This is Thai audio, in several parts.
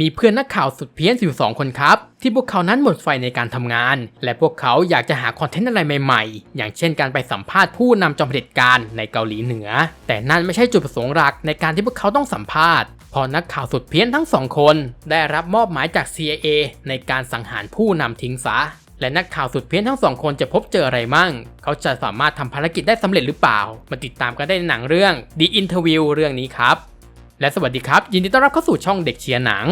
มีเพื่อนนักข่าวสุดเพี้ยนอยู่สองคนครับ ที่พวกเขานั้นหมดไฟในการทำงาน และพวกเขาอยากจะหาคอนเทนต์อะไรใหม่ๆ อย่างเช่นการไปสัมภาษณ์ผู้นำจอมเผด็จการในเกาหลีเหนือ แต่นั่นไม่ใช่จุดประสงค์หลักในการที่พวกเขาต้องสัมภาษณ์เพอนักข่าวสุดเพี้ยนทั้งสองคน ได้รับมอบหมายจาก CIA ในการสังหารผู้นำทิ้งซะ และนักข่าวสุดเพี้ยนทั้งสองคนจะพบเจออะไรมั่ง เขาจะสามารถทำภารกิจได้สำเร็จหรือเปล่า มาติดตามกันได้ในหนังเรื่อง The Interview เรื่องนี้ครับ และสวัสดีครับ ยินดีต้อนรับเข้าสู่ช่องเด็กเชียร์หนัง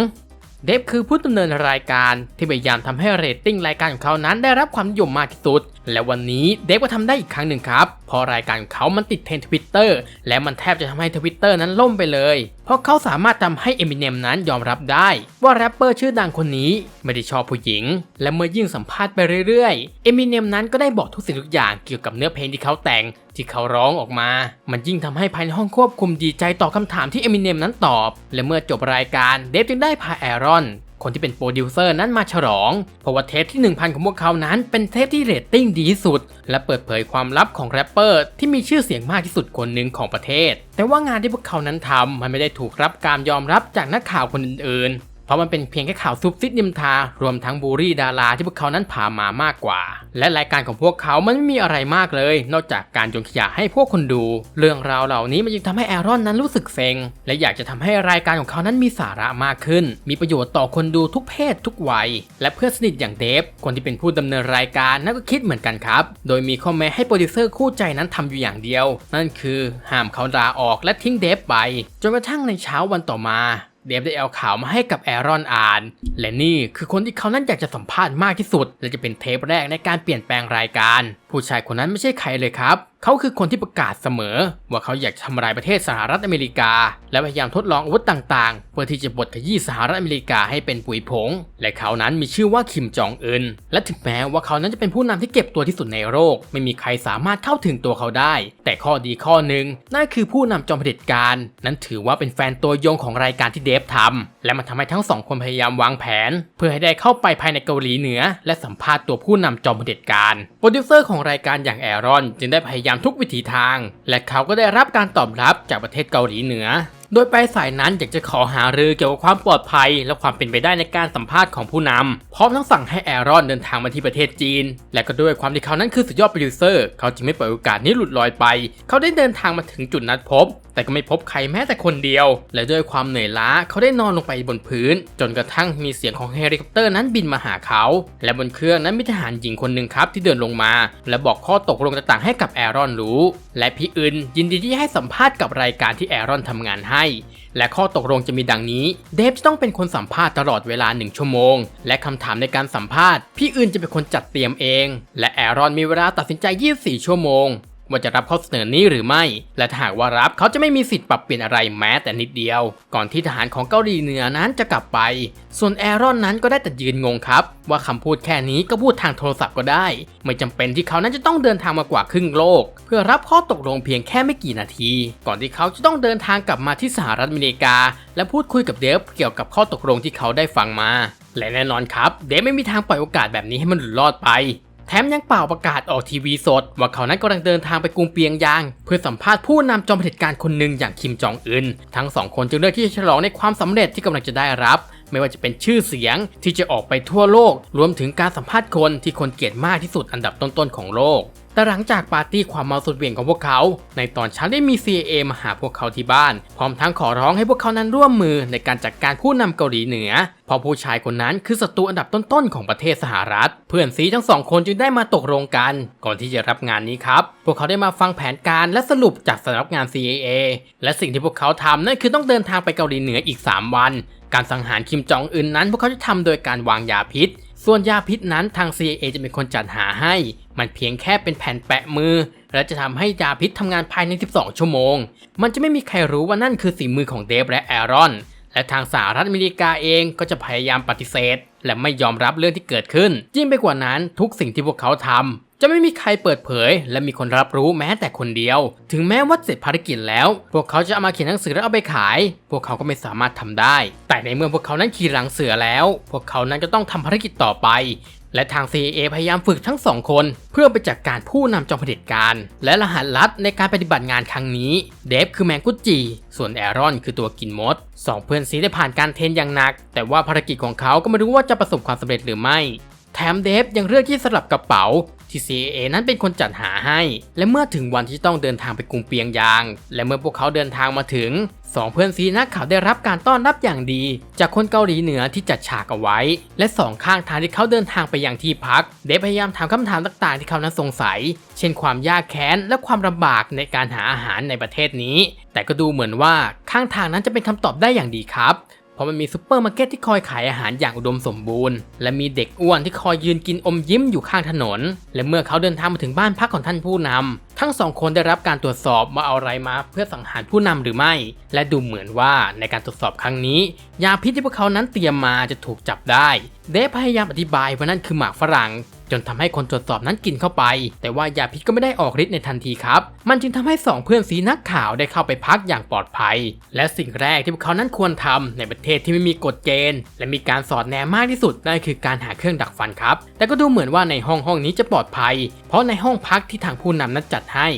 เดฟคือผู้ดำเนินรายการที่พยายามทำให้เรตติ้งรายการของเขานั้นได้รับความนิยมมากที่สุด และวันนี้เดฟก็ทำได้อีกครั้งหนึ่งครับเพราะรายการเขามันติดเทรนทวิตเตอร์และมันแทบจะทำให้ทวิตเตอร์นั้นล่มไปเลย เพราะเขาสามารถทำให้เอมิเนมนั้นยอมรับได้ ว่าแรปเปอร์ชื่อดังคนนี้ไม่ได้ชอบผู้หญิง และเมื่อยิ่งสัมภาษณ์ไปเรื่อยๆเอมิเนมนั้นก็ได้บอกทุกสิ่งทุกอย่างเกี่ยวกับเนื้อเพลงที่เขาแต่งที่เขาร้องออกมา มันยิ่งทำให้ภายในห้องควบคุมดีใจต่อคำถามที่เอมิเนมนั้นตอบ และเมื่อจบรายการเดฟจึงได้พาแอรอน คนที่เป็นโปรดิวเซอร์นั้นมาฉลอง เพราะว่าเทปที่ 1000 ของพวกเขานั้นเป็นเทปที่เรตติ้งดีที่สุด และเปิดเผยความลับของแรปเปอร์ที่มีชื่อเสียงมากที่สุดคนหนึ่งของประเทศ แต่ว่างานที่พวกเขานั้นทำมันไม่ได้ถูกรับการยอมรับจากนักข่าวคนอื่น เพราะมันเป็นเพียงแค่ข่าวซุบซิบนิมทารวมทั้งบูรี่ดาราที่พวกเขานั้นพามามากกว่า และรายการของพวกเขามันไม่มีอะไรมากเลย นอกจากการโยนขยะให้พวกคนดู เรื่องราวเหล่านี้มันจึงทำให้แอรอนนั้นรู้สึกเซ็ง และอยากจะทำให้รายการของเขานั้นมีสาระมากขึ้น มีประโยชน์ต่อคนดูทุกเพศทุกวัย และเพื่อนสนิทอย่างเดฟคนที่เป็นผู้ดำเนินรายการนั่นก็คิดเหมือนกันครับ โดยมีข้อแม้ให้โปรดิวเซอร์คู่ใจนั้นทำอยู่อย่างเดียว นั่นคือห้ามเขาลาออกและทิ้งเดฟไป จนกระทั่งในเช้าวันต่อมา เดฟได้เอาข่าวมาให้กับแอรอนอ่าน และนี่คือคนที่เขานั้นอยากจะสัมภาษณ์มากที่สุด และจะเป็นเทปแรกในการเปลี่ยนแปลงรายการ ผู้ชายคนนั้นไม่ใช่ใครเลยครับเขาคือคนที่ประกาศเสมอ ว่าเขาอยากจะทำลายประเทศสหรัฐอเมริกา และพยายามทดลองอาวุธต่างๆ เพื่อที่จะบดขยี้สหรัฐอเมริกาให้เป็นปุ๋ยผง และเขานั้นมีชื่อว่าคิมจองอึนและถึงแม้ว่าเขานั้นจะเป็นผู้นำที่เก็บตัวที่สุดในโลกไม่มีใครสามารถเข้าถึงตัวเขาได้ แต่ข้อดีข้อหนึ่งนั่นคือผู้นำจอมเผด็จการ นั้นถือว่าเป็นแฟนตัวยงของรายการที่เดฟทำและมันทำให้ทั้งสองคนพยายามวางแผน เพื่อให้ได้เข้าไปภายในเกาหลีเหนือ และสัมภาษณ์ตัวผู้นำจอมเผด็จการโปรดิวเซอร์ของรายการอย่างแอรอน จึงได้พยายามยามทุกวิถีทาง และเขาก็ได้รับการตอบรับจากประเทศเกาหลีเหนือโดยปลายสายนั้นอยากจะขอหารือเกี่ยวกับความปลอดภัย และความเป็นไปได้ในการสัมภาษณ์ของผู้นำพร้อมทั้งสั่งให้แอรอนเดินทางมาที่ประเทศจีน และก็ด้วยความที่เขานั้นคือสุดยอดโปรดิวเซอร์ เขาจึงไม่ปล่อยโอกาสนี้หลุดลอยไป เขาได้เดินทางมาถึงจุดนัดพบ แต่ก็ไม่พบใครแม้แต่คนเดียว และด้วยความเหนื่อยล้าเขาได้นอนลงไปบนพื้น จนกระทั่งมีเสียงของเฮลิคอปเตอร์นั้นบินมาหาเขา และบนเครื่องนั้นมีทหารหญิงคนหนึ่งครับที่เดินลงมา และบอกข้อตกลงต่างๆให้กับแอรอนรู้ และพี่อึนยินดีที่ให้สัมภาษณ์กับรายการที่แอรอนทำงานให้และข้อตกลงจะมีดังนี้ เดฟจะต้องเป็นคนสัมภาษณ์ตลอดเวลา 1 ชั่วโมง และคำถามในการสัมภาษณ์ พี่อื่นจะเป็นคนจัดเตรียมเอง และแอรอนมีเวลาตัดสินใจ 24 ชั่วโมง ว่าจะรับข้อเสนอนี้หรือไม่ และถ้าหากว่ารับเขาจะไม่มีสิทธิ์ปรับเปลี่ยนอะไรแม้แต่นิดเดียว ก่อนที่ทหารของเกาหลีเหนือนั้นจะกลับไป ส่วนแอรอนนั้นก็ได้แต่ยืนงงครับ ว่าคำพูดแค่นี้ก็พูดทางโทรศัพท์ก็ได้ ไม่จำเป็นที่เขานั้นจะต้องเดินทางมากว่าครึ่งโลก เพื่อรับข้อตกลงเพียงแค่ไม่กี่นาที ก่อนที่เขาจะต้องเดินทางกลับมาที่สหรัฐอเมริกา และพูดคุยกับเดฟเกี่ยวกับข้อตกลงที่เขาได้ฟังมาและแน่นอนครับ เดฟไม่มีทางปล่อยโอกาสแบบนี้ให้มันหลุดรอดไป แถมยังเป่าประกาศออกทีวีสด ว่าเขานั้นกำลังเดินทางไปกรุงเปียงยาง เพื่อสัมภาษณ์ผู้นำจอมเผด็จการคนหนึ่งอย่างคิมจองอึนทั้งสองคนจึงเลือกที่จะฉลองในความสำเร็จที่กำลังจะได้รับไม่ว่าจะเป็นชื่อเสียงที่จะออกไปทั่วโลก รวมถึงการสัมภาษณ์คนที่คนเกลียดมากที่สุดอันดับต้นๆของโลก แต่หลังจากปาร์ตี้ความเมาสุดเหวี่ยงของพวกเขา ในตอนเช้าได้มี CIA มาหาพวกเขาที่บ้าน พร้อมทั้งขอร้องให้พวกเขานั้นร่วมมือในการจัดการผู้นำเกาหลีเหนือ เพราะผู้ชายคนนั้นคือศัตรูอันดับต้นๆของประเทศสหรัฐ เพื่อนซีทั้งสองคนจึงได้มาตกลงกัน ก่อนที่จะรับงานนี้ครับ พวกเขาได้มาฟังแผนการและสรุปจากสำนักงาน CIA และสิ่งที่พวกเขาทำนั่นคือต้องเดินทางไปเกาหลีเหนืออีก 3 วัน การสังหารคิมจองอึนนั้น พวกเขาจะทำโดยการวางยาพิษ ส่วนยาพิษนั้นทาง CIA จะเป็นคนจัดหาให้ มันเพียงแค่เป็นแผ่นแปะมือ และจะทำให้ยาพิษทำงานภายใน 12 ชั่วโมง มันจะไม่มีใครรู้ว่านั่นคือสีมือของเดฟและแอรอน และทางสหรัฐอเมริกาเองก็จะพยายามปฏิเสธ และไม่ยอมรับเรื่องที่เกิดขึ้น ยิ่งไปกว่านั้นทุกสิ่งที่พวกเขาทำ จะไม่มีใครเปิดเผย และมีคนรับรู้แม้แต่คนเดียว ถึงแม้ว่าเสร็จภารกิจแล้ว พวกเขาจะเอามาเขียนหนังสือแล้วเอาไปขาย พวกเขาก็ไม่สามารถทำได้ แต่ในเมื่อพวกเขานั้นขี่หลังเสือแล้ว พวกเขานั้นก็ต้องทำภารกิจต่อไป และทาง CIA พยายามฝึกทั้งสองคน เพื่อไปจัดการผู้นำจอมเผด็จการ และรหัสลับในการปฏิบัติงานครั้งนี้ เดฟคือแมงกุจิส่วนแอรอนคือตัวกินมดสองเพื่อนซีได้ผ่านการเทรนอย่างหนัก แต่ว่าภารกิจของเขาก็ไม่รู้ว่าจะประสบความสำเร็จหรือไม่แถมเดฟยังเลือกที่สลับกระเป๋า ที่ CIA นั้นเป็นคนจัดหาให้ และเมื่อถึงวันที่ต้องเดินทางไปกรุงเปียงยาง และเมื่อพวกเขาเดินทางมาถึงสองเพื่อนซีนักข่าวได้รับการต้อนรับอย่างดี จากคนเกาหลีเหนือที่จัดฉากเอาไว้ และสองข้างทางที่เขาเดินทางไปยังที่พักเดฟพยายามถามคำถามต่างๆ ที่เขานั้นสงสัย เช่นความยากแค้นและความลำบากในการหาอาหารในประเทศนี้ แต่ก็ดูเหมือนว่าข้างทางนั้นจะเป็นคำตอบได้อย่างดีครับ เพราะมันมีซูเปอร์มาร์เก็ตที่คอยขายอาหารอย่างอุดมสมบูรณ์ และมีเด็กอ้วนที่คอยยืนกินอมยิ้มอยู่ข้างถนน และเมื่อเขาเดินทางมาถึงบ้านพักของท่านผู้นำทั้งสองคนได้รับการตรวจสอบว่าเอาอะไรมาเพื่อสังหารผู้นำหรือไม่ และดูเหมือนว่าในการตรวจสอบครั้งนี้ ยาพิษที่พวกเขานั้นเตรียมมาจะถูกจับได้ เดฟพยายามอธิบายว่านั่นคือหมากฝรั่ง จนทำให้คนตรวจสอบนั้นกินเข้าไป แต่ว่ายาพิษก็ไม่ได้ออกฤทธิ์ในทันทีครับ มันจึงทำให้สองเพื่อนสีนักข่าวได้เข้าไปพักอย่างปลอดภัย และสิ่งแรกที่พวกเขานั้นควรทำในประเทศที่ไม่มีกฎเกณฑ์ และมีการสอดแนมมากที่สุดนั่นคือการหาเครื่องดักฟันครับ แต่ก็ดูเหมือนว่าในห้องห้องนี้จะปลอดภัย เพราะในห้องพักที่ทางผู้นำนั้นจัดให้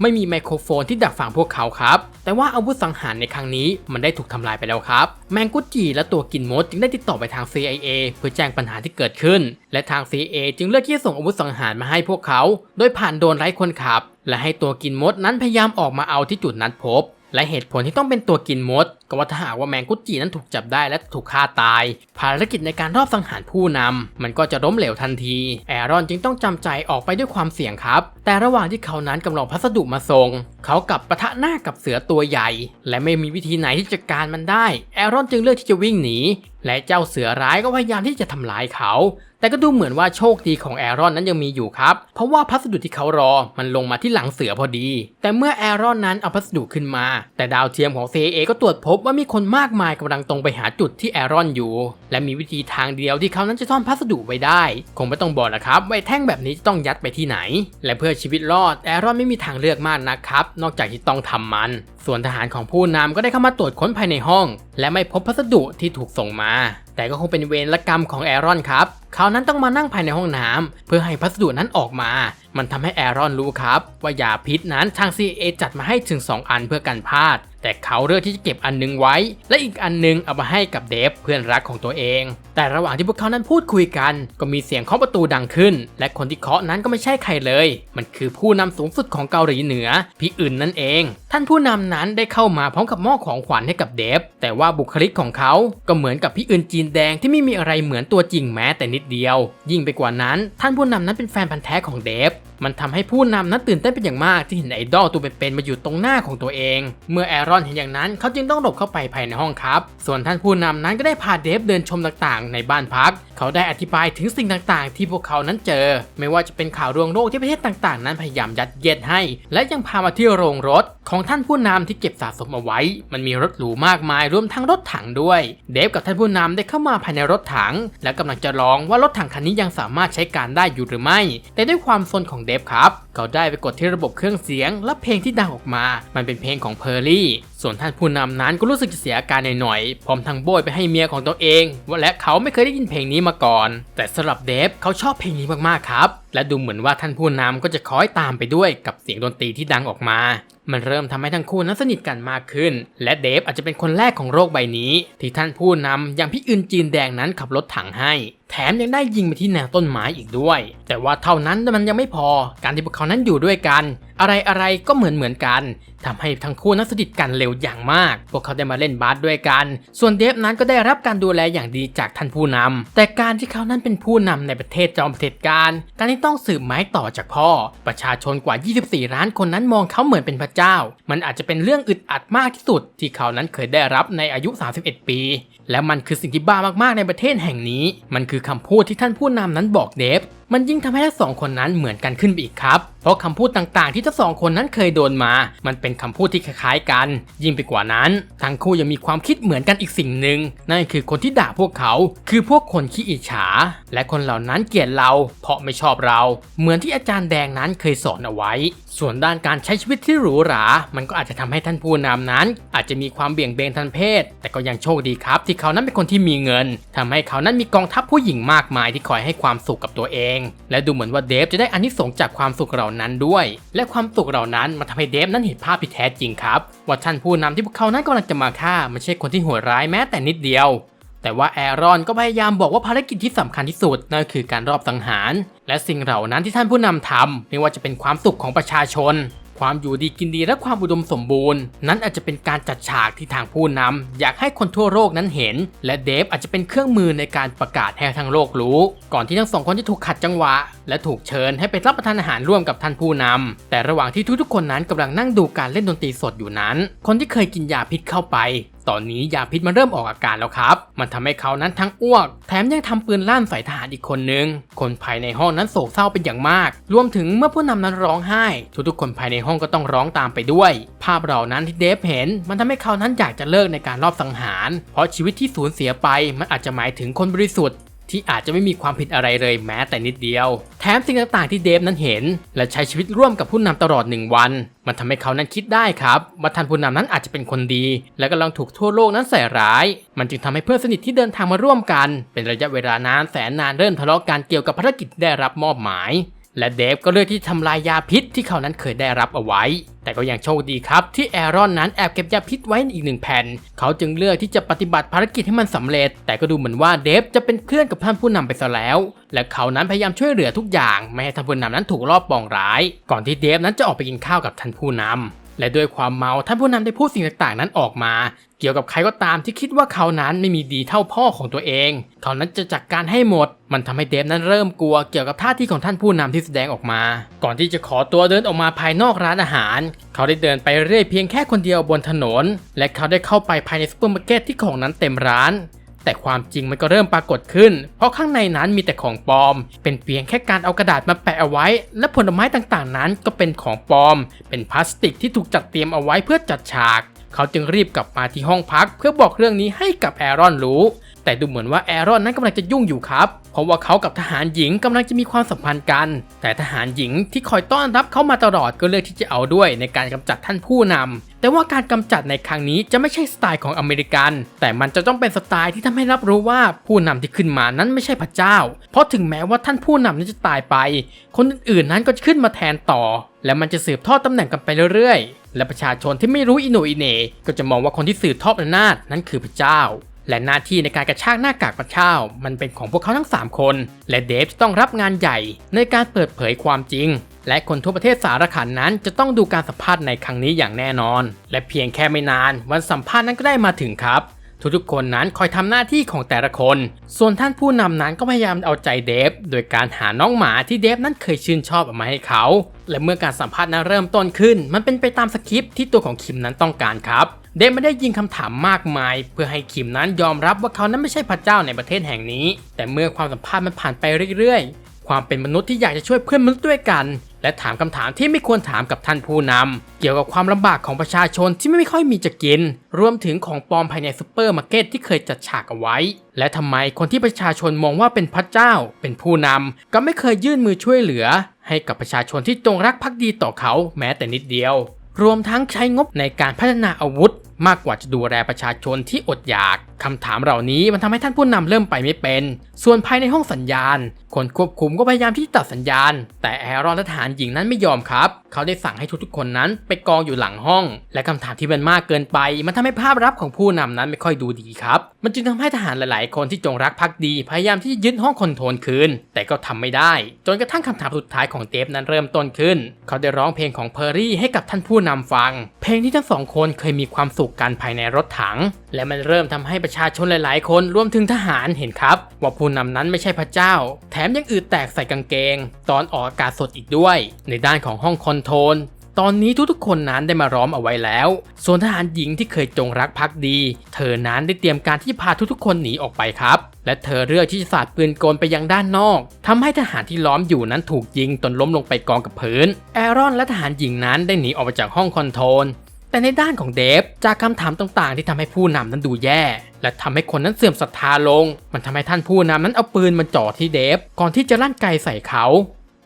ไม่มีไมโครโฟนที่ดักฟังพวกเขาครับ แต่ว่าอาวุธสังหารในครั้งนี้มันได้ถูกทำลายไปแล้วครับ แมงกุจีและตัวกินมดจึงได้ติดต่อไปทาง CIA เพื่อแจ้งปัญหาที่เกิดขึ้น และทาง CIA จึงเลือกที่จะส่งอาวุธสังหารมาให้พวกเขา โดยผ่านโดนไร้คนขับ และให้ตัวกินมดนั้นพยายามออกมาเอาที่จุดนัดพบ และเหตุผลที่ต้องเป็นตัวกินมด ก็ว่าถ้าหากว่าแมงกุจินั้นถูกจับได้และถูกฆ่าตาย ภารกิจในการรอบสังหารผู้นำมันก็จะล้มเหลวทันที แอรอนจึงต้องจำใจออกไปด้วยความเสี่ยงครับ แต่ระหว่างที่เขานั้นกำลังพัสดุมาส่ง เขากลับปะทะหน้ากับเสือตัวใหญ่ และไม่มีวิธีไหนที่จะจัดการมันได้ แอรอนจึงเลือกที่จะวิ่งหนีและเจ้าเสือร้ายก็พยายามที่จะทำลายเขา แต่ก็ดูเหมือนว่าโชคดีของแอรอนนั้นยังมีอยู่ครับ เพราะว่าพัสดุที่เขารอมันลงมาที่หลังเสือพอดี แต่เมื่อแอรอนนั้นเอาพัสดุขึ้นมา แต่ดาวเทียมของ CIA ก็ตรวจพบว่ามีคนมากมายกำลังตรงไปหาจุดที่แอรอนอยู่ และมีวิธีทางเดียวที่เขานั้นจะซ่อนพัสดุไว้ได้ คงไม่ต้องบอกนะครับว่าแท่งแบบนี้จะต้องยัดไปที่ไหน และเพื่อชีวิตรอดแอรอนไม่มีทางเลือกมากนะครับ นอกจากที่ต้องทำมัน ส่วนทหารของผู้นำก็ได้เข้ามาตรวจค้นภายในห้อง และไม่พบพัสดุที่ถูกส่งมา แต่ก็คงเป็นเวรกรรมของแอรอนครับเขานั้นต้องมานั่งภายในห้องน้ำเพื่อให้พัสดุนั้นออกมา มันทำให้แอรอนรู้ครับ ว่ายาพิษนั้นทาง CIA จัดมาให้ถึง 2 อันเพื่อกันพลาด แต่เขาเลือกที่จะเก็บอันหนึงไว้ และอีกอันหนึงเอามาให้กับเดฟเพื่อนรักของตัวเอง แต่ระหว่างที่พวกเขานั้นพูดคุยกัน ก็มีเสียงเคาะประตูดังขึ้น และคนที่เคาะนั้นก็ไม่ใช่ใครเลย มันคือผู้นำสูงสุดของเกาหลีเหนือพี่อื่นนั่นเอง ท่านผู้นำนั้นได้เข้ามาพร้อมกับมอบของขวัญให้กับเดฟแต่ว่าบุคลิกของเขาก็เหมือนกับพี่อื่นจีนแดงที่ไม่มีอะไรเหมือนตัวจริงแม้แต่นิดเดียว ยิ่งไปกว่านั้น ท่านผู้นำนั้นเป็นแฟนพันธ์แท้ของเดฟมันทำให้ผู้นำนั้นตื่นเต้นเป็นอย่างมากที่เห็นไอดอลตัวเป็นๆมาอยู่ตรงหน้าของตัวเอง เมื่อแอรอนเห็นอย่างนั้นเขาจึงต้องหลบเข้าไปภายในห้องครับ ส่วนท่านผู้นำนั้นก็ได้พาเดฟเดินชมต่างๆ ในบ้านพัก เขาได้อธิบายถึงสิ่งต่างๆ ที่พวกเขานั้นเจอ ไม่ว่าจะเป็นข่าวรวงโรคที่ประเทศต่างๆ นั้นพยายามยัดเยียดให้ และยังพามาที่โรงรถ ของท่านผู้นำที่เก็บสะสมเอาไว้ มันมีรถหรูมากมายรวมทั้งรถถังด้วย เดฟกับท่านผู้นำได้เข้ามาภายในรถถัง และกำลังจะลองว่ารถถังคันนี้ยังสามารถใช้การได้อยู่หรือไม่ แต่ด้วยความซนของเดฟครับ เขาได้ไปกดที่ระบบเครื่องเสียงและเพลงที่ดังออกมา มันเป็นเพลงของเพอร์ลี่ส่วนท่านผู้นำนั้นก็รู้สึกจะเสียอาการหน่อยๆ พร้อมทั้งโบยไปให้เมียของตัวเองว่าและเขาไม่เคยได้ยินเพลงนี้มาก่อน แต่สำหรับเดฟเขาชอบเพลงนี้มากๆครับ และดูเหมือนว่าท่านผู้นำก็จะคอยตามไปด้วยกับเสียงดนตรีที่ดังออกมา มันเริ่มทำให้ทั้งคู่นั้นสนิทกันมากขึ้น และเดฟอาจจะเป็นคนแรกของโลกใบนี้ ที่ท่านผู้นำอย่างพี่อื่นจีนแดงนั้นขับรถถังให้ แถมยังได้ยิงไปที่แนวต้นไม้อีกด้วย แต่ว่าเท่านั้นมันยังไม่พอ การที่พวกเขานั้นอยู่ด้วยกัน อะไรอะไรๆก็เหมือนเหมือนกันทำให้ทั้งคู่นั้นสนิทกันเร็วอย่างมาก พวกเขาได้มาเล่นบาสด้วยกัน ส่วนเดฟนั้นก็ได้รับการดูแลอย่างดีจากท่านผู้นำแต่การที่เขานั้นเป็นผู้นำในประเทศจอมเผด็จการ การที่ต้องสืบไม้ต่อจากพ่อ ประชาชนกว่า 24 ล้านคนนั้นมองเขาเหมือนเป็นพระเจ้า มันอาจจะเป็นเรื่องอึดอัดมากที่สุด ที่เขานั้นเคยได้รับในอายุ 31 ปี และมันคือสิ่งที่บ้ามากๆในประเทศแห่งนี้ มันคือคำพูดที่ท่านผู้นำนั้นบอกเดฟ มันยิ่งทำให้ทั้งสองคนนั้นเหมือนกันขึ้นไปอีกครับ เพราะคำพูดต่างๆ ที่ทั้งสองคนนั้นเคยโดนมา มันเป็นคำพูดที่คล้ายๆกัน ยิ่งไปกว่านั้น ทั้งคู่ยังมีความคิดเหมือนกันอีกสิ่งหนึ่ง นั่นคือคนที่ด่าพวกเขา คือพวกคนขี้อิจฉา และคนเหล่านั้นเกลียดเรา เพราะไม่ชอบเรา เหมือนที่อาจารย์แดงนั้นเคยสอนเอาไว้ ส่วนด้านการใช้ชีวิตที่หรูหรา มันก็อาจจะทำให้ท่านผู้นำนั้น อาจจะมีความเบี่ยงเบนทางเพศ แต่ก็ยังโชคดีครับ ที่เขานั้นเป็นคนที่มีเงินทำให้เขานั้นมีกองทัพผู้หญิงมากมายที่คอยให้ความสุขกับตัวเอง และดูเหมือนว่าเดฟจะได้อานิสงส์จากความสุขเหล่านั้นด้วย และความสุขเหล่านั้นมันทำให้เดฟนั้นเห็นภาพที่แท้จริงครับว่าท่านผู้นำที่พวกเขานั้นกำลังจะมาฆ่าไม่ใช่คนที่โหดร้ายแม้แต่นิดเดียว แต่ว่าแอรอนก็พยายามบอกว่าภารกิจที่สำคัญที่สุดนั่นคือการรอบสังหาร และสิ่งเหล่านั้นที่ท่านผู้นำทำไม่ว่าจะเป็นความสุขของประชาชน ความอยู่ดีกินดีและความอุดมสมบูรณ์ นั้นอาจจะเป็นการจัดฉากที่ทางผู้นำอยากให้คนทั่วโลกนั้นเห็น และเดฟอาจจะเป็นเครื่องมือในการประกาศให้ทั้งโลกรู้ ก่อนที่ทั้งสองคนจะถูกขัดจังหวะ และถูกเชิญให้ไปรับประทานอาหารร่วมกับท่านผู้นำแต่ระหว่างที่ทุกๆคนนั้นกำลังนั่งดูการเล่นดนตรีสดอยู่นั้น คนที่เคยกินยาพิษเข้าไป ตอนนี้ยาพิษมันเริ่มออกอาการแล้วครับ มันทำให้เขานั้นทั้งอ้วก แถมยังทำปืนลั่นใส่ทหารอีกคนนึง คนภายในห้องนั้นโศกเศร้าเป็นอย่างมาก รวมถึงเมื่อผู้นำนั้นร้องไห้ ทุกๆคนภายในห้องก็ต้องร้องตามไปด้วย ภาพเหล่านั้นที่เดฟเห็น มันทำให้เขานั้นอยากจะเลิกในการรอบสังหาร เพราะชีวิตที่สูญเสียไปมันอาจจะหมายถึงคนบริสุทธิ์ ที่อาจจะไม่มีความผิดอะไรเลยแม้แต่นิดเดียว แถมสิ่งต่างๆที่เดฟนั้นเห็น และใช้ชีวิตร่วมกับผู้นำตลอดหนึ่งวัน มันทำให้เขานั้นคิดได้ครับว่าท่านผู้นำนั้นอาจจะเป็นคนดี และกำลังถูกทั่วโลกนั้นใส่ร้าย มันจึงทำให้เพื่อนสนิทที่เดินทางมาร่วมกัน เป็นระยะเวลานานแสนนานเริ่มทะเลาะกันเกี่ยวกับภารกิจที่ได้รับมอบหมาย และเดฟก็เลือกที่ทำลายยาพิษที่เขานั้นเคยได้รับเอาไว้ แต่ก็ยังโชคดีครับ ที่แอรอนนั้นแอบเก็บยาพิษไว้ในอีกหนึ่งแผ่น เขาจึงเลือกที่จะปฏิบัติภารกิจให้มันสำเร็จ แต่ก็ดูเหมือนว่าเดฟจะเป็นเพื่อนกับท่านผู้นำไปซะแล้ว และเขานั้นพยายามช่วยเหลือทุกอย่าง ไม่ให้ท่านผู้นำนั้นถูกลอบปองร้าย ก่อนที่เดฟนั้นจะออกไปกินข้าวกับท่านผู้นำ และด้วยความเมาท่านผู้นำได้พูดสิ่งต่างๆ นั้นออกมา เกี่ยวกับใครก็ตามที่คิดว่าเขานั้นไม่มีดีเท่าพ่อของตัวเอง เขานั้นจะจัดการให้หมด มันทำให้เดฟนั้นเริ่มกลัวเกี่ยวกับท่าทีของท่านผู้นำที่แสดงออกมา ก่อนที่จะขอตัวเดินออกมาภายนอกร้านอาหาร เขาได้เดินไปเรื่อยเพียงแค่คนเดียวบนถนน และเขาได้เข้าไปภายในซูเปอร์มาร์เก็ตที่ของนั้นเต็มร้าน แต่ความจริงมันก็เริ่มปรากฏขึ้น เพราะข้างในนั้นมีแต่ของปลอม เป็นเพียงแค่การเอากระดาษมาแปะเอาไว้ และผลไม้ต่างๆ นั้นก็เป็นของปลอม เป็นพลาสติกที่ถูกจัดเตรียมเอาไว้เพื่อจัดฉาก เขาจึงรีบกลับมาที่ห้องพัก เพื่อบอกเรื่องนี้ให้กับแอรอนรู้ แต่ดูเหมือนว่าแอรอนนั้นกำลังจะยุ่งอยู่ครับ เพราะว่าเขากับทหารหญิงกำลังจะมีความสัมพันธ์กัน แต่ทหารหญิงที่คอยต้อนรับเขามาตลอดก็เลือกที่จะเอาด้วยในการกำจัดท่านผู้นำแต่ว่าการกำจัดในครั้งนี้จะไม่ใช่สไตล์ของอเมริกัน แต่มันจะต้องเป็นสไตล์ที่ทำให้รับรู้ว่าผู้นำที่ขึ้นมานั้นไม่ใช่พระเจ้า เพราะถึงแม้ว่าท่านผู้นำนั้นจะตายไป คนอื่นๆนั้นก็จะขึ้นมาแทนต่อ และมันจะสืบทอดตำแหน่งกันไปเรื่อยๆ และประชาชนที่ไม่รู้อิโนอิเนก็จะมองว่าคนที่สืบทอดอำนาจนั้นคือพระเจ้าและหน้าที่ในการกระชากหน้ากากพระเจ้า มันเป็นของพวกเขาทั้ง 3 คน และเดฟจะต้องรับงานใหญ่ในการเปิดเผยความจริง และคนทั่วประเทศสารขันนั้นจะต้องดูการสัมภาษณ์ในครั้งนี้อย่างแน่นอน และเพียงแค่ไม่นานวันสัมภาษณ์นั้นก็ได้มาถึงครับ ทุกๆคนนั้นคอยทำหน้าที่ของแต่ละคน ส่วนท่านผู้นำนั้นก็พยายามเอาใจเดฟ โดยการหาน้องหมาที่เดฟนั้นเคยชื่นชอบออกมาให้เขา และเมื่อการสัมภาษณ์นั้นเริ่มต้นขึ้น มันเป็นไปตามสคริปต์ที่ตัวของคิมนั้นต้องการครับเดฟไม่ได้ยิงคำถามมากมาย เพื่อให้คิมนั้นยอมรับว่าเขานั้นไม่ใช่พระเจ้าในประเทศแห่งนี้ แต่เมื่อความสัมภาษณ์มันผ่านไปเรื่อยๆ ความเป็นมนุษย์ที่อยากจะช่วยเพื่อนมนุษย์ด้วยกันและถามคำถามที่ไม่ควรถามกับท่านผู้นำเกี่ยวกับความลำบากของประชาชนที่ไม่ค่อยมีจะกิน รวมถึงของปลอมภายในซูเปอร์มาร์เก็ตที่เคยจัดฉากเอาไว้ และทำไมคนที่ประชาชนมองว่าเป็นพระเจ้า เป็นผู้นำก็ไม่เคยยื่นมือช่วยเหลือ ให้กับประชาชนที่จงรักภักดีต่อเขาแม้แต่นิดเดียว รวมทั้งใช้งบในการพัฒนาอาวุธ มากกว่าจะดูแลประชาชนที่อดอยากคำถามเหล่านี้มันทำให้ท่านผู้นำเริ่มไปไม่เป็น ส่วนภายในห้องสัญญาณ คนควบคุมก็พยายามที่จะตัดสัญญาณ แต่แอรอนและทหารหญิงนั้นไม่ยอมครับ เขาได้สั่งให้ทุกๆคนนั้นไปกองอยู่หลังห้อง และคำถามที่มันมากเกินไป มันทำให้ภาพลับของผู้นำนั้นไม่ค่อยดูดีครับ มันจึงทำให้ทหารหลาย ๆ คนที่จงรักภักดี พยายามที่จะยึดห้องคอนโทรลคืน แต่ก็ทำไม่ได้ จนกระทั่งคำถามสุดท้ายของเดฟนั้นเริ่มต้นขึ้น เขาได้ร้องเพลงของเพอร์รี่ให้กับท่านผู้นำฟัง เพลงที่ทั้งสองคนเคยมีความสุขกันภายในรถถัง และมันเริ่มทำให้ประชาชนหลาย ๆ คนรวมถึงทหารเห็นครับ ว่าผู้นำนั้นไม่ใช่พระเจ้า แถมยังอืดแตกใส่กางเกง ตอนออกอากาศสดอีกด้วย ในด้านของห้องคอนโทรลตอนนี้ทุกๆคนนั้นได้มาล้อมเอาไว้แล้ว ส่วนทหารหญิงที่เคยจงรักภักดี เธอนั้นได้เตรียมการที่จะพาทุกๆคนหนีออกไปครับ และเธอเลือกที่จะสาดปืนกลไปยังด้านนอกทำให้ทหารที่ล้อมอยู่นั้นถูกยิงจนล้มลงไปกองกับพื้น แอรอนและทหารหญิงนั้นได้หนีออกไปจากห้องคอนโทรล แต่ในด้านของเดฟจากคำถามต่างๆ ที่ทำให้ผู้นำนั้นดูแย่ และทำให้คนนั้นเสื่อมศรัทธาลง มันทำให้ท่านผู้นำนั้นเอาปืนมาจ่อที่เดฟก่อนที่จะลั่นไกใส่เขา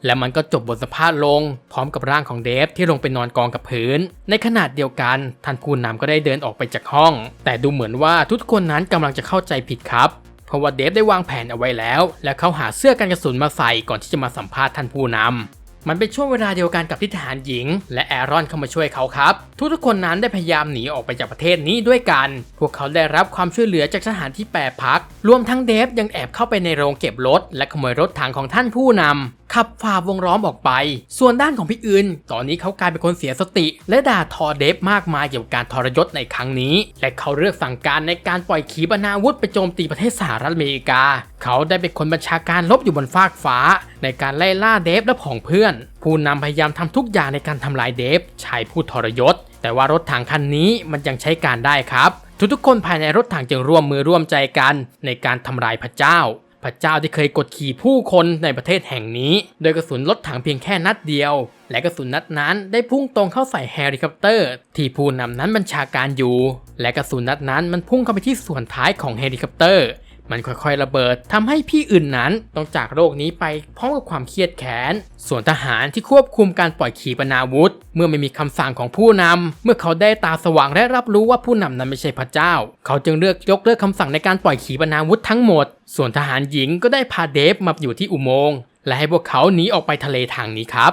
และมันก็จบบทสัมภาษณ์ลง พร้อมกับร่างของเดฟที่ลงไปนอนกองกับพื้น ในขณะเดียวกัน ท่านผู้นำก็ได้เดินออกไปจากห้อง แต่ดูเหมือนว่าทุกคนนั้นกำลังจะเข้าใจผิดครับ เพราะว่าเดฟได้วางแผนเอาไว้แล้ว และเขาหาเสื้อกันกระสุนมาใส่ก่อนที่จะมาสัมภาษณ์ท่านผู้นำ มันเป็นช่วงเวลาเดียวกันกับที่ทหารหญิง และแอรอนเข้ามาช่วยเขาครับ ทุกๆคนนั้นได้พยายามหนีออกไปจากประเทศนี้ด้วยกัน พวกเขาได้รับความช่วยเหลือจากทหารที่แปรพัก รวมทั้งเดฟยังแอบเข้าไปในโรงเก็บรถ และขโมยรถถังของท่านผู้นำ ขับฝ่าวงล้อมออกไป ส่วนด้านของพี่อื่น ตอนนี้เขากลายเป็นคนเสียสติ และด่าทอเดฟมากมายเกี่ยวกับการทรยศในครั้งนี้ และเขาเลือกสั่งการในการปล่อยขีปนาวุธไปโจมตีประเทศสหรัฐอเมริกา เขาได้เป็นคนบัญชาการลบอยู่บนฟากฟ้า ในการไล่ล่าเดฟและผองเพื่อน ผู้นำพยายามทำทุกอย่างในการทำลายเดฟชายผู้ทรยศ แต่ว่ารถถังคันนี้มันยังใช้การได้ครับ ทุกๆคนภายในรถถังจึงร่วมมือร่วมใจกัน ในการทำลายพระเจ้า พระเจ้าที่เคยกดขี่ผู้คนในประเทศแห่งนี้ โดยกระสุนลดถังเพียงแค่นัดเดียว และกระสุนนัดนั้นได้พุ่งตรงเข้าใส่เฮลิคอปเตอร์ ที่ผู้นำนั้นบัญชาการอยู่ และกระสุนนัดนั้นมันพุ่งเข้าไปที่ส่วนท้ายของเฮลิคอปเตอร์ มันค่อยๆระเบิดทำให้พี่อื่นนั้นต้องจากโลกนี้ไปพร้อมกับความเครียดแค้น ส่วนทหารที่ควบคุมการปล่อยขีปนาวุธ เมื่อไม่มีคำสั่งของผู้นำเมื่อเขาได้ตาสว่างและรับรู้ว่าผู้นำนั้นไม่ใช่พระเจ้า เขาจึงเลือกยกเลิกคำสั่งในการปล่อยขีปนาวุธทั้งหมด ส่วนทหารหญิงก็ได้พาเดฟมาอยู่ที่อุโมงค์และให้พวกเขาหนีออกไปทะเลทางนี้ครับ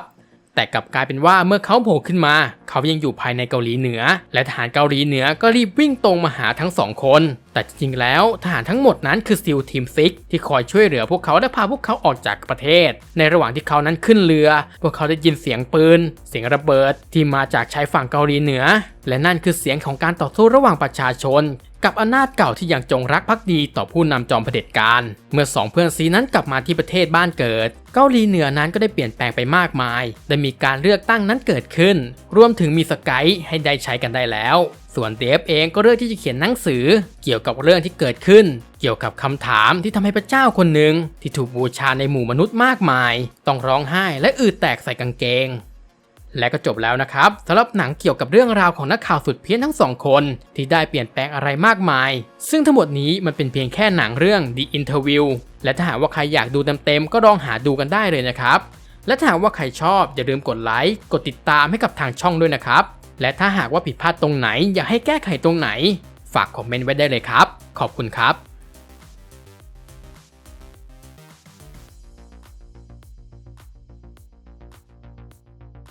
แต่กลับกลายเป็นว่าเมื่อเขาโผล่ขึ้นมา เขายังอยู่ภายในเกาหลีเหนือ และทหารเกาหลีเหนือก็รีบวิ่งตรงมาหาทั้งสองคน แต่จริงๆแล้วทหารทั้งหมดนั้นคือซิลทีมซิกที่คอยช่วยเหลือพวกเขาและพาพวกเขาออกจากประเทศ ในระหว่างที่เขานั้นขึ้นเรือ พวกเขาได้ยินเสียงปืน เสียงระเบิดที่มาจากชายฝั่งเกาหลีเหนือ และนั่นคือเสียงของการต่อสู้ระหว่างประชาชน กับอำนาจเก่าที่ยังจงรักภักดีต่อผู้นำจอมเผด็จการ เมื่อสองเพื่อนซีนั้นกลับมาที่ประเทศบ้านเกิด เกาหลีเหนือนั้นก็ได้เปลี่ยนแปลงไปมากมาย ได้มีการเลือกตั้งนั้นเกิดขึ้น รวมถึงมีสกายให้ได้ใช้กันได้แล้ว ส่วนเดฟเองก็เลือกที่จะเขียนหนังสือ เกี่ยวกับเรื่องที่เกิดขึ้น เกี่ยวกับคำถามที่ทำให้พระเจ้าคนหนึ่งที่ถูกบูชาในหมู่มนุษย์มากมาย ต้องร้องไห้และอืดแตกใส่กางเกง และก็จบแล้วนะครับสำหรับหนังเกี่ยวกับเรื่องราวของนักข่าวสุดเพี้ยนทั้งสองคน ที่ได้เปลี่ยนแปลงอะไรมากมาย ซึ่งทั้งหมดนี้มันเป็นเพียงแค่หนังเรื่อง The Interview และถ้าหากว่าใครอยากดูเต็มๆก็ลองหาดูกันได้เลยนะครับ และถ้าหากว่าใครชอบอย่าลืมกดไลค์กดติดตามให้กับทางช่องด้วยนะครับ และถ้าหากว่าผิดพลาดตรงไหน อยากให้แก้ไขตรงไหน ฝากคอมเมนต์ไว้ได้เลยครับ ขอบคุณครับ